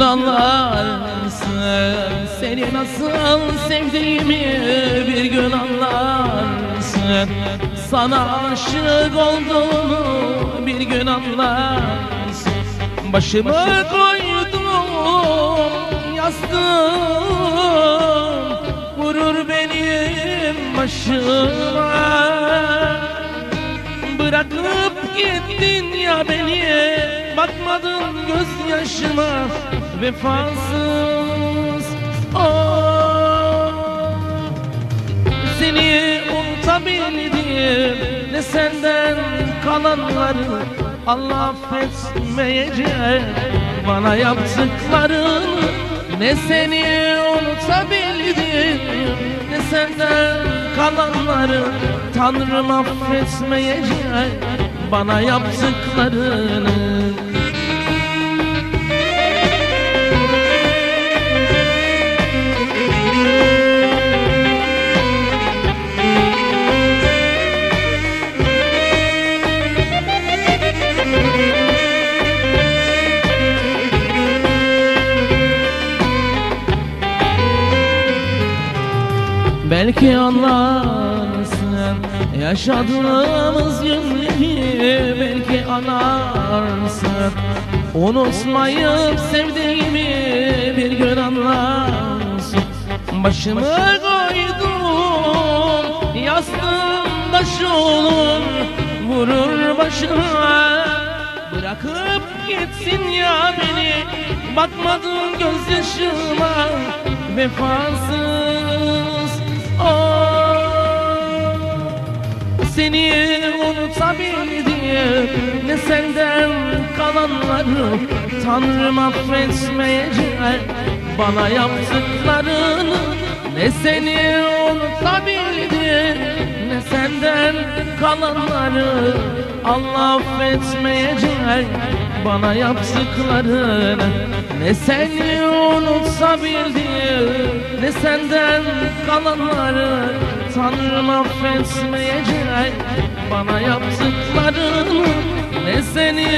anlarsın Seni nasıl sevdiğimi bir gün anlarsın Sana aşık olduğumu bir gün anlarsın. Başımı koydum yastığım Vurur benim başıma. Bırakıp gittin ya beni Bakmadın gözyaşıma Vefasız oh. Seni unutabildim Ne senden kalanları Allah affetmeyecek Bana yaptıkların Ne seni unutabildim Ne senden kalanları Tanrım affetmeyecek Bana yaptıklarını Belki anlarsın. Yaşadığımız günleri Belki anlarsın unutmayıp sevdiğimi bir gün anlarsın. Başımı koydum yastığım taş olur. Vurur başıma Bırakıp gitsin ya beni. Bakmadın gözyaşıma Vefasız Seni unutabildim. Ne senden kalanları Tanrım affetmeyecek Bana yaptıklarını Ne seni unutabildim. Ne senden kalanları Allah affetmeyecek Bana yaptıklarını Ne seni unutabildim. Ne senden kalanları Tanrım affetmeyecek Bana yaptıklarını Ne seni